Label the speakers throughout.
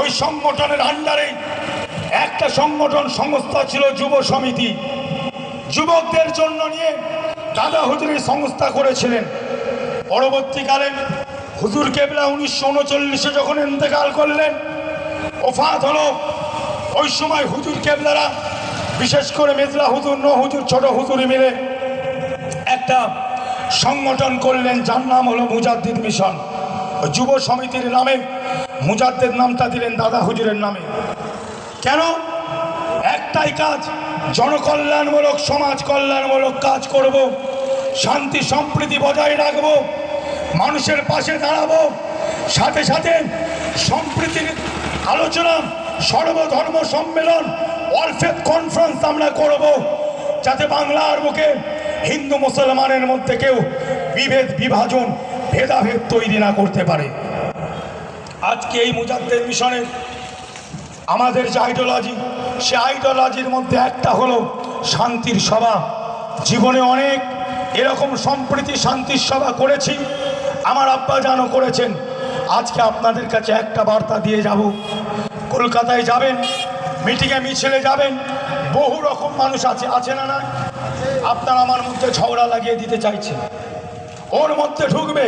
Speaker 1: ওই সংগঠনের আন্ডারে একটা সংগঠন সংস্থা ছিল যুব সমিতি। যুবকদের জন্য নিয়ে দাদা হুজুরি সংস্থা করেছিলেন। পরবর্তীকালে হুজুর কেবলা উনিশশো উনচল্লিশে যখন ইন্তেকাল করলেন, ওফাত হলো ওই সময় হুজুর কেবলারা বিশেষ করে মেজলা হুজুর, ন হুজুর, ছোট হুজুরি মিলে একটা সংগঠন করলেন, যার নাম হলো মুজাদ্দিদ মিশন। যুব সমিতির নামে মুজাদ্দিদ নামটা দিলেন দাদা হুজুরের নামে। কেন? একটাই কাজ, জনকল্যাণমূলক সমাজ কল্যাণমূলক কাজ করব, শান্তি, সম্প্রীতি বজায় রাখব, মানুষের পাশে দাঁড়াবো, সাথে সাথে সম্প্রীতির আলোচনা, সর্বধর্ম সম্মেলন ওয়ালফেদ কনফারেন্স আমরা করব, যাতে বাংলার বুকে হিন্দু মুসলমানের মধ্যে কেউ বিভেদ, বিভাজন, ভেদাভেদ তৈরি না করতে পারে। আজকে এই মুজাদ্দের মিশনে আমাদের যে আইডিওলজি, সে আইডিওলজির মধ্যে একটা হলো শান্তির সভা। জীবনে অনেক এরকম সম্প্রীতি, শান্তির সভা করেছি। আমার আব্বা জানো করেছেন। আজকে আপনাদের কাছে একটা বার্তা দিয়ে যাব। কলকাতায় যাবেন, মিটিংয়ে মিছিলে যাবেন, বহু রকম মানুষ আছে আছে না না আপনার আমার মধ্যে ঝগড়া লাগিয়ে দিতে চাইছেন। ওর মধ্যে ঢুকবে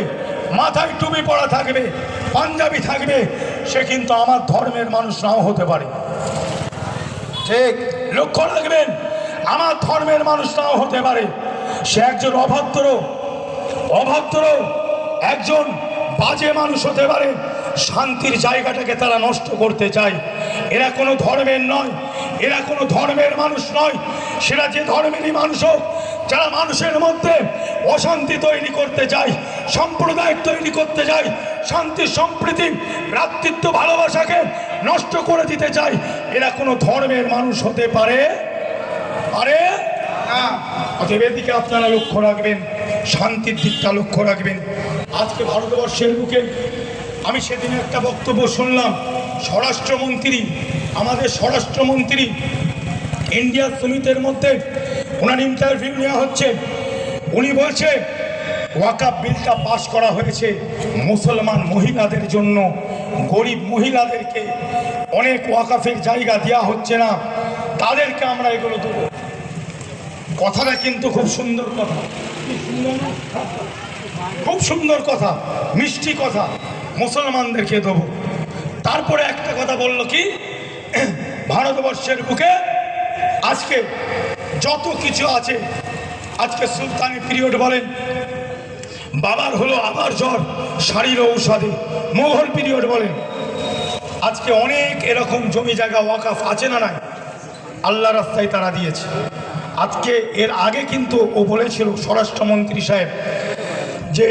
Speaker 1: মাথায় টুপি পড়া থাকবে পাঞ্জাবি থাকবে সে কিন্তু আমার ধর্মের মানুষ নাও হতে পারে। ঠিক। লক্ষ্য রাখবেন আমার ধর্মের মানুষ নাও হতে পারে। সে একজন অভদ্র অভদ্র একজন বাজে মানুষ হতে পারে। শান্তির জায়গাটাকে তারা নষ্ট করতে চায়। এরা কোনো ধর্মের নয় এরা কোনো ধর্মের মানুষ নয়। সেটা যে ধর্মেরই মানুষ হোক যারা মানুষের মধ্যে অশান্তি তৈরি করতে চায়, সম্প্রদায় তৈরি করতে চায়, শান্তি, সম্প্রীতি, ভ্রাতৃত্ব, ভালোবাসাকে নষ্ট করে দিতে চায়, এরা কোনো ধর্মের মানুষ হতে পারে? অতএব এদিকে আপনারা লক্ষ্য রাখবেন, শান্তির দিকটা লক্ষ্য রাখবেন। আজকে ভারতবর্ষের বুকে আমি সেদিন একটা বক্তব্য শুনলাম, স্বরাষ্ট্রমন্ত্রী, আমাদের স্বরাষ্ট্রমন্ত্রী, ইন্ডিয়া সমিতির মধ্যে ওনার ইন্টারভিউ নেওয়া হচ্ছে। উনি বলছে ওয়াকাপ বিলটা পাশ করা হয়েছে মুসলমান মহিলাদের জন্য। গরিব মহিলাদেরকে অনেক ওয়াকাফের জায়গা দেওয়া হচ্ছে না। তাদেরকে আমরা এগুলো দেবো। কথাটা কিন্তু খুব সুন্দর কথা? খুব সুন্দর কথা, মিষ্টি কথা। মুসলমানদেরকে দেবো। তারপরে একটা কথা বলল কি? ভারতবর্ষের বুকে আজকে যত কিছু আছে, আজকে সুলতানি পিরিয়ড বলেন, বাবার হলো আবার জ্বর, শাড়ির ঔষধে মোঘল পিরিয়ড বলেন। আজকে অনেক এরকম জমি জায়গা ওয়াকাফ আছে না নাই? আল্লাহ রাস্তায় তারা দিয়েছে। আজকে এর আগে কিন্তু ও বলেছিল, স্বরাষ্ট্রমন্ত্রী সাহেব, যে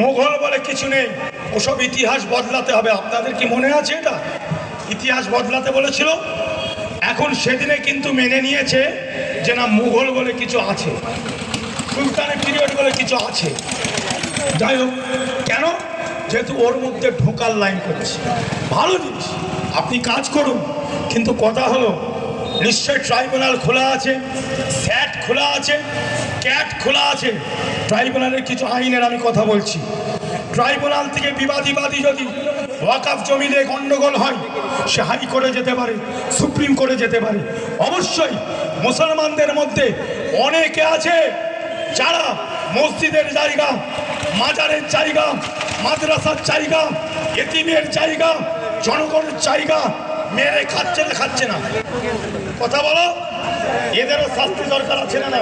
Speaker 1: মোঘল বলে কিছু নেই, ওসব ইতিহাস বদলাতে হবে। আপনাদের কি মনে আছে এটা? ইতিহাস বদলাতে বলেছিল? এখন সেদিনে কিন্তু মেনে নিয়েছে যে না মুঘল বলে কিছু আছে, সুলতানের পিরিয়ড বলে কিছু আছে। যাই হোক, কেন? যেহেতু ওর মধ্যে ঢোকার লাইন করেছে। ভালো জিনিস, আপনি কাজ করুন। কিন্তু কথা হলো নিশ্চয় ট্রাইব্যুনাল খোলা আছে স্যাট খোলা আছে ক্যাট খোলা আছে। ট্রাইব্যুনালের কিছু আইনের আমি কথা বলছি। ট্রাইব্যুনাল থেকে বিবাদীবাদী যদি ওয়াকাফ জমিনে গণ্ডগোল হয়, সে হাই করে যেতে পারে, সুপ্রিম কোর্টে যেতে পারে। অবশ্যই মুসলমানদের মধ্যে অনেকে আছে যারা মসজিদের জায়গা, মাজারের জায়গা, মাদ্রাসার জায়গা, এতিমের জায়গা, জনগণের জায়গা মেরে খাচ্ছে না খাচ্ছে না। কথা বলো, এদেরও শাস্তি দরকার আছে না না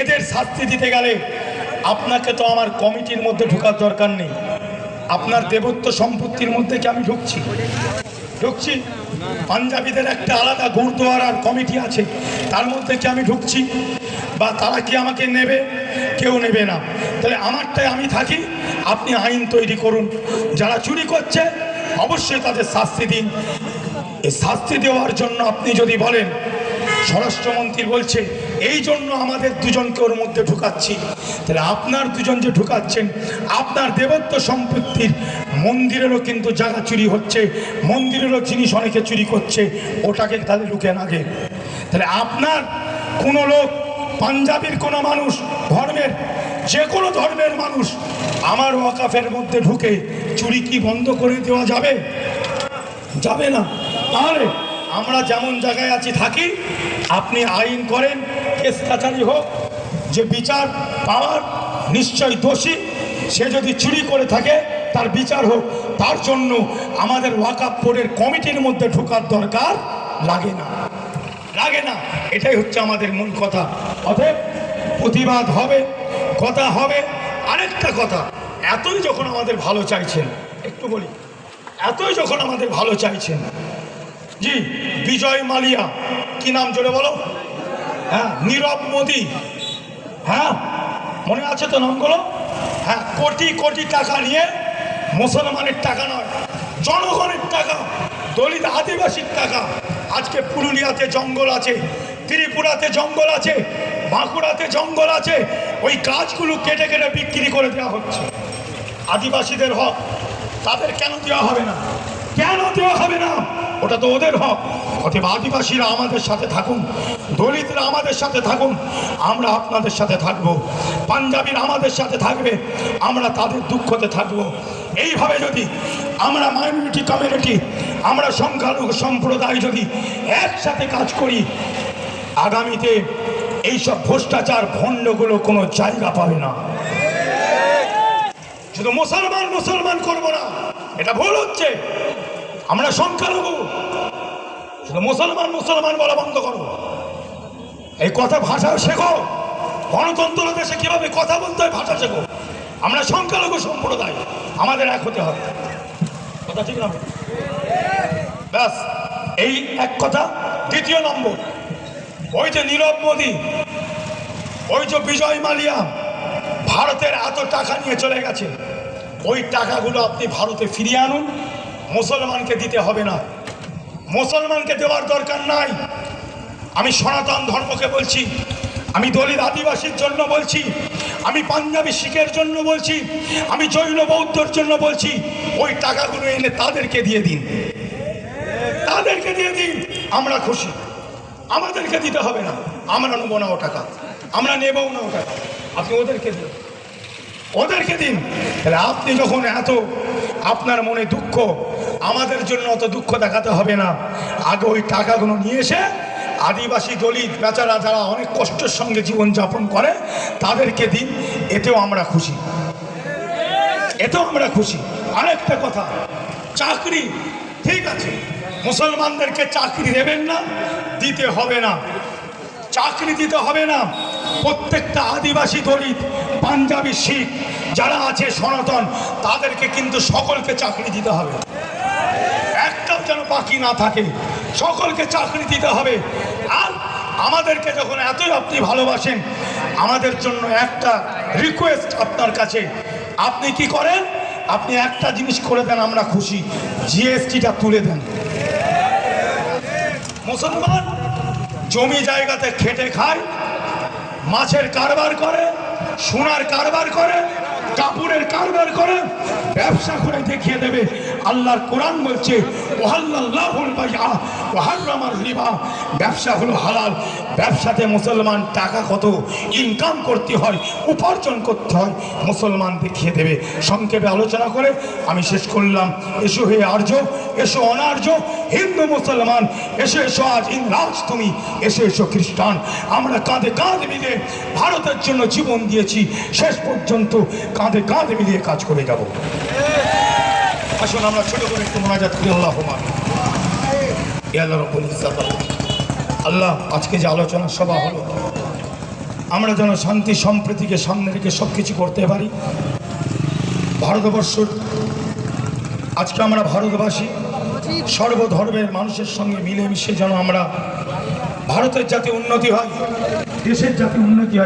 Speaker 1: এদের শাস্তি দিতে গেলে আপনাকে তো আমার কমিটির মধ্যে ঢোকার দরকার নেই। আপনার দেবত্ব সম্পত্তির মধ্যে কি আমি ঢুকছি? ঢুকছি? পাঞ্জাবিদের একটা আলাদা গুরুদুয়ারার কমিটি আছে, তার মধ্যে কি আমি ঢুকছি? বা তারা কি আমাকে নেবে? কেউ নেবে না। তাহলে আমারটাই আমি থাকি, আপনি আইন তৈরি করুন। যারা চুরি করছে, অবশ্যই তাদের শাস্তি দিন। এই শাস্তি দেওয়ার জন্য আপনি যদি বলেন, স্বরাষ্ট্রমন্ত্রী বলছে এই জন্য আমাদের দুজনকে ওর মধ্যে ঢুকাচ্ছি। তাহলে আপনার দুজন যে ঢুকাচ্ছেন, আপনার দেবত্ব সম্পত্তির মন্দিরেরও কিন্তু জায়গা চুরি হচ্ছে, মন্দিরেরও জিনিস অনেকে চুরি করছে, ওটাকে তাহলে ঢুকে আগে। তাহলে আপনার কোনো লোক, পাঞ্জাবির কোনো মানুষ, ধর্মের যে কোনো ধর্মের মানুষ আমার ওয়াকাফের মধ্যে ঢুকে চুরি কি বন্ধ করে দেওয়া যাবে? যাবে না। তাহলে আমরা যেমন জায়গায় আছি, থাকি, আপনি আইন করেন কেস হোক, যে বিচার পাওয়ার নিশ্চয় দোষী, সে যদি চুরি করে থাকে, তার বিচার হোক। তার জন্য আমাদের ওয়াকাপ বোর্ডের কমিটির মধ্যে ঢোকার দরকার লাগে না। লাগে না। এটাই হচ্ছে আমাদের মূল কথা। অতএব প্রতিবাদ হবে, কথা হবে, আরেকটা কথা। এতই যখন আমাদের ভালো চাইছেন, একটু বলি, এতই যখন আমাদের ভালো চাইছেন, জি, বিজয় মালিয়া, কি নাম জোরে বলো? হ্যাঁ নীরব মোদি। হ্যাঁ মনে আছে তো নামগুলো? হ্যাঁ কোটি কোটি টাকা নিয়ে মুসলমানের টাকা নয়, জনগণের টাকা, দলিত আদিবাসীর টাকা। আজকে পুরুলিয়াতে জঙ্গল আছে, ত্রিপুরাতে জঙ্গল আছে, বাঁকুড়াতে জঙ্গল আছে, ওই গাছগুলো কেটে কেটে বিক্রি করে দেওয়া হচ্ছে। আদিবাসীদের হক, তাদের কেন দেওয়া হবে না? কেন দেওয়া হবে না? ওটা তো ওদের হক। অতএব আদিবাসীরা আমাদের সাথে থাকুন, দলিতরা আমাদের সাথে থাকুন, আমরা আপনাদের সাথে থাকব, পাঞ্জাবিরা আমাদের সাথে থাকবে, আমরা তাদের দুঃখতে থাকব। এইভাবে যদি আমরা মাইনরিটি কমিউনিটি আমরা সংখ্যালঘু সম্প্রদায় যদি একসাথে কাজ করি, আগামীতে এইসব ভ্রষ্টাচার ভণ্ডগুলো কোনো জায়গা পাবে না। শুধু মুসলমান মুসলমান করব না, এটা ভুল হচ্ছে। আমরা সংখ্যালঘু শুধু মুসলমান মুসলমান বলা বন্ধ করো। এই কথা ভাষা শেখো। গণতন্ত্র দেশে কীভাবে কথা বলতে হয় ভাষা শেখো। আমরা সংখ্যালঘু সম্প্রদায়, আমাদের এক হতে হবে। কথা ঠিক না? ব্যাস, এই এক কথা। দ্বিতীয় নম্বর, ওই যে নীরব মোদী, ওই যে বিজয় মালিয়া, ভারতের এত টাকা নিয়ে চলে গেছে। ওই টাকাগুলো আপনি ভারতে ফিরিয়ে আনুন। মুসলমানকে দিতে হবে না। মুসলমানকে দেওয়ার দরকার নাই। আমি সনাতন ধর্মকে বলছি, আমি দলিত আদিবাসীর জন্য বলছি, আমি পাঞ্জাবি শিখের জন্য বলছি, আমি জৈন বৌদ্ধর জন্য বলছি, ওই টাকাগুলো এনে তাদেরকে দিয়ে দিন। তাদেরকে দিয়ে দিন, আমরা খুশি। আমাদেরকে দিতে হবে না, আমরা নেব না ও টাকা, আমরা নেবও না ও টাকা। আপনি ওদেরকে দিন। ওদেরকে দিন। তাহলে আপনি যখন এত আপনার মনে দুঃখ আমাদের জন্য অত দুঃখ দেখাতে হবে না। আগে ওই টাকাগুলো নিয়ে এসে আদিবাসী দলিত বেচারা যারা অনেক কষ্টের সঙ্গে জীবনযাপন করে, তাদেরকে দিন, এতেও আমরা খুশি। এতেও আমরা খুশি। আরেকটা কথা, চাকরি, ঠিক আছে, মুসলমানদেরকে চাকরি দেবেন না, দিতে হবে না। চাকরি দিতে হবে না। প্রত্যেকটা আদিবাসী দলিত, পাঞ্জাবি শিখ যারা আছে সনাতন, তাদেরকে কিন্তু সকলকে চাকরি দিতে হবে। যেন বাকি না থাকে। সকলকে চাকরি দিতে হবে। আর আমাদেরকে যখন এতই আপনি ভালোবাসেন, আমাদের জন্য একটা রিকোয়েস্ট আপনার কাছে। আপনি কি করেন? আপনি একটা জিনিস করে দেন, আমরা খুশি। জিএসটিটা তুলে দেন। মুসলমান জমি জায়গাতে খেটে খায়, মাছের কারবার করে, সোনার কারবার করে, কাপড়ের কারবার করে, ব্যবসা করে দেখিয়ে দেবে। আল্লাহর কোরআন বলছে ব্যবসা হলো হালাল, ব্যবসাতে মুসলমান টাকা কত ইনকাম করতে হয়, উপার্জন করতে হয়, মুসলমান দেখিয়ে দেবে। সংক্ষেপে আলোচনা করে আমি শেষ করলাম। এসো হে আর্য, এসো অনার্য, হিন্দু মুসলমান, এসো এসো আজ ইংরাজ তুমি এসো এসো খ্রিস্টান। আমরা কাঁধে কাঁধ মিলে ভারতের জন্য জীবন দিয়েছি। শেষ পর্যন্ত কাঁধে কাঁধ মিলিয়ে কাজ করে যাব। আসুন, আমরা ছোট করে একটু মোনাজাত করি, আল্লাহ আল্লাহ আজকে যে আলোচনা সভা হলো, আমরা যেন শান্তি, সম্প্রীতিকে সামনে রেখে সব কিছু করতে পারি। ভারতবর্ষ আজকে আমরা ভারতবাসী, সর্বধর্মের মানুষের সঙ্গে মিলেমিশে যেন আমরা ভারতের যাতে উন্নতি হয়, দেশের যাতে উন্নতি হয়।